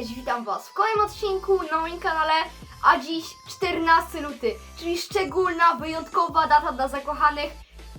Cześć, witam Was w kolejnym odcinku na moim kanale, a dziś 14 luty, czyli szczególna, wyjątkowa data dla zakochanych,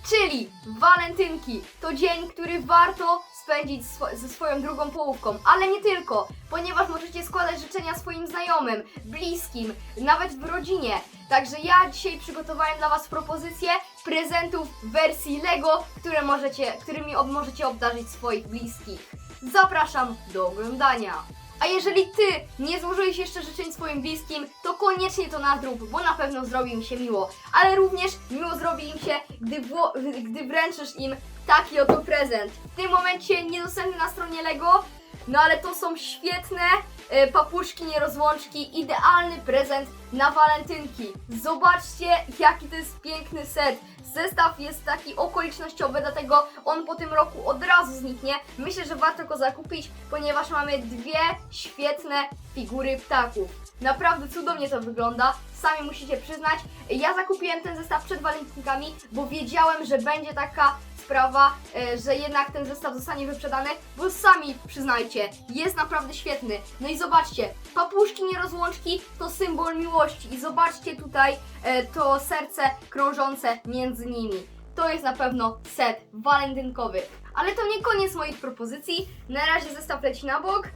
czyli walentynki. To dzień, który warto spędzić ze swoją drugą połówką, ale nie tylko, ponieważ możecie składać życzenia swoim znajomym, bliskim, nawet w rodzinie. Także ja dzisiaj przygotowałem dla Was propozycje prezentów w wersji Lego, które możecie, którymi ob- możecie obdarzyć swoich bliskich. Zapraszam do oglądania. A jeżeli ty nie złożyłeś jeszcze życzeń swoim bliskim, to koniecznie to nadrób, bo na pewno zrobi im się miło. Ale również miło zrobi im się, gdy, wło- gdy wręczysz im taki oto prezent. W tym momencie niedostępny na stronie Lego, no ale to są świetne e, papuszki nierozłączki, idealny prezent na walentynki. Zobaczcie, jaki to jest piękny set. Zestaw jest taki okolicznościowy, dlatego on po tym roku od razu zniknie. Myślę, że warto go zakupić, ponieważ mamy dwie świetne figury ptaków. Naprawdę cudownie to wygląda, sami musicie przyznać. Ja zakupiłem ten zestaw przed walentynkami, bo wiedziałem, że będzie taka sprawa, e, że jednak ten zestaw zostanie wyprzedany, bo sami przyznajcie, jest naprawdę świetny. No i zobaczcie, papuszki nierozłączki to symbol miłości i zobaczcie tutaj e, to serce krążące między nimi. To jest na pewno set walentynkowy. Ale to nie koniec moich propozycji. Na razie zestaw leci na bok.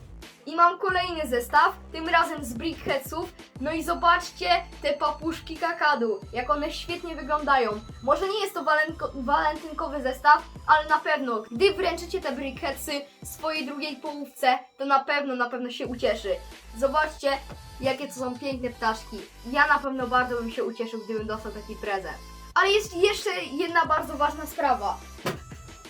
I mam kolejny zestaw, tym razem z Brickheadsów. No i zobaczcie te papuszki kakadu, jak one świetnie wyglądają. Może nie jest to walentynkowy zestaw, ale na pewno, gdy wręczycie te Brickheadsy swojej drugiej połówce, to na pewno, na pewno się ucieszy. Zobaczcie, jakie to są piękne ptaszki. Ja na pewno bardzo bym się ucieszył, gdybym dostał taki prezent. Ale jest jeszcze jedna bardzo ważna sprawa.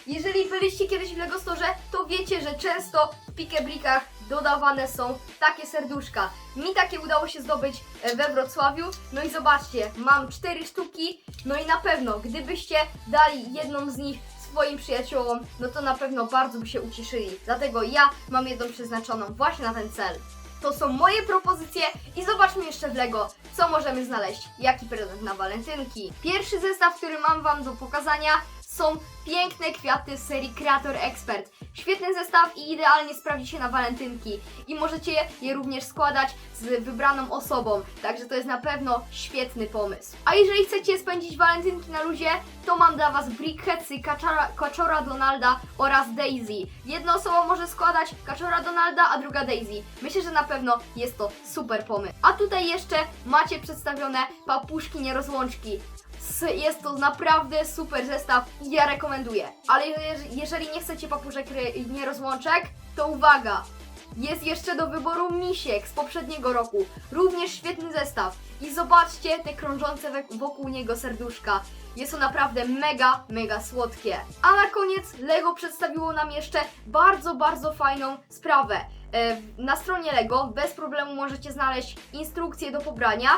Jeżeli byliście kiedyś w Lego Store, to wiecie, że często w Pikebrikach dodawane są takie serduszka. Mi takie udało się zdobyć e, we Wrocławiu. No i zobaczcie, mam cztery sztuki. No i na pewno, gdybyście dali jedną z nich swoim przyjaciołom, no to na pewno bardzo by się ucieszyli. Dlatego ja mam jedną przeznaczoną właśnie na ten cel. To są moje propozycje i zobaczmy jeszcze w Lego, co możemy znaleźć, jaki prezent na walentynki. Pierwszy zestaw, który mam Wam do pokazania są piękne kwiaty z serii Creator Expert. Świetny zestaw i idealnie sprawdzi się na walentynki. I możecie je również składać z wybraną osobą, także to jest na pewno świetny pomysł. A jeżeli chcecie spędzić walentynki na luzie, to mam dla Was Brickheadsy, Kaczora, Kaczora Donalda oraz Daisy. Jedna osoba może składać Kaczora Donalda, a druga Daisy. Myślę, że na pewno jest to super pomysł. A tutaj jeszcze macie przedstawione papuszki nierozłączki. Jest to naprawdę super zestaw i ja rekomenduję. Ale je- jeżeli nie chcecie papuszek ry- nierozłączek, to uwaga! Jest jeszcze do wyboru misiek z poprzedniego roku. Również świetny zestaw. I zobaczcie te krążące wokół niego serduszka. Jest to naprawdę mega, mega słodkie. A na koniec Lego przedstawiło nam jeszcze bardzo, bardzo fajną sprawę. E, Na stronie Lego bez problemu możecie znaleźć instrukcję do pobrania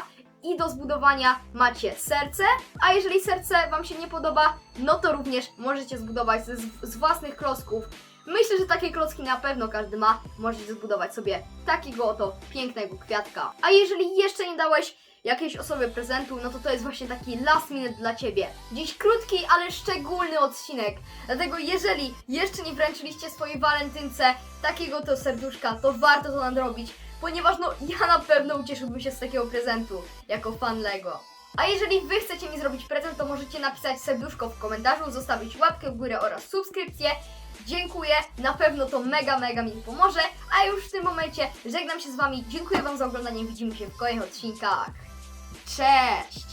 i do zbudowania macie serce, a jeżeli serce Wam się nie podoba, no to również możecie zbudować z, z własnych klocków. Myślę, że takie klocki na pewno każdy ma. Możecie zbudować sobie takiego oto pięknego kwiatka. A jeżeli jeszcze nie dałeś jakiejś osobie prezentu, no to to jest właśnie taki last minute dla Ciebie. Dziś krótki, ale szczególny odcinek. Dlatego jeżeli jeszcze nie wręczyliście swojej walentynce takiego to serduszka, to warto to nadrobić, ponieważ no ja na pewno ucieszyłbym się z takiego prezentu, jako fan LEGO. A jeżeli Wy chcecie mi zrobić prezent, to możecie napisać serduszko w komentarzu, zostawić łapkę w górę oraz subskrypcję. Dziękuję, na pewno to mega, mega mi pomoże. A już w tym momencie żegnam się z Wami, dziękuję Wam za oglądanie, widzimy się w kolejnych odcinkach. Cześć!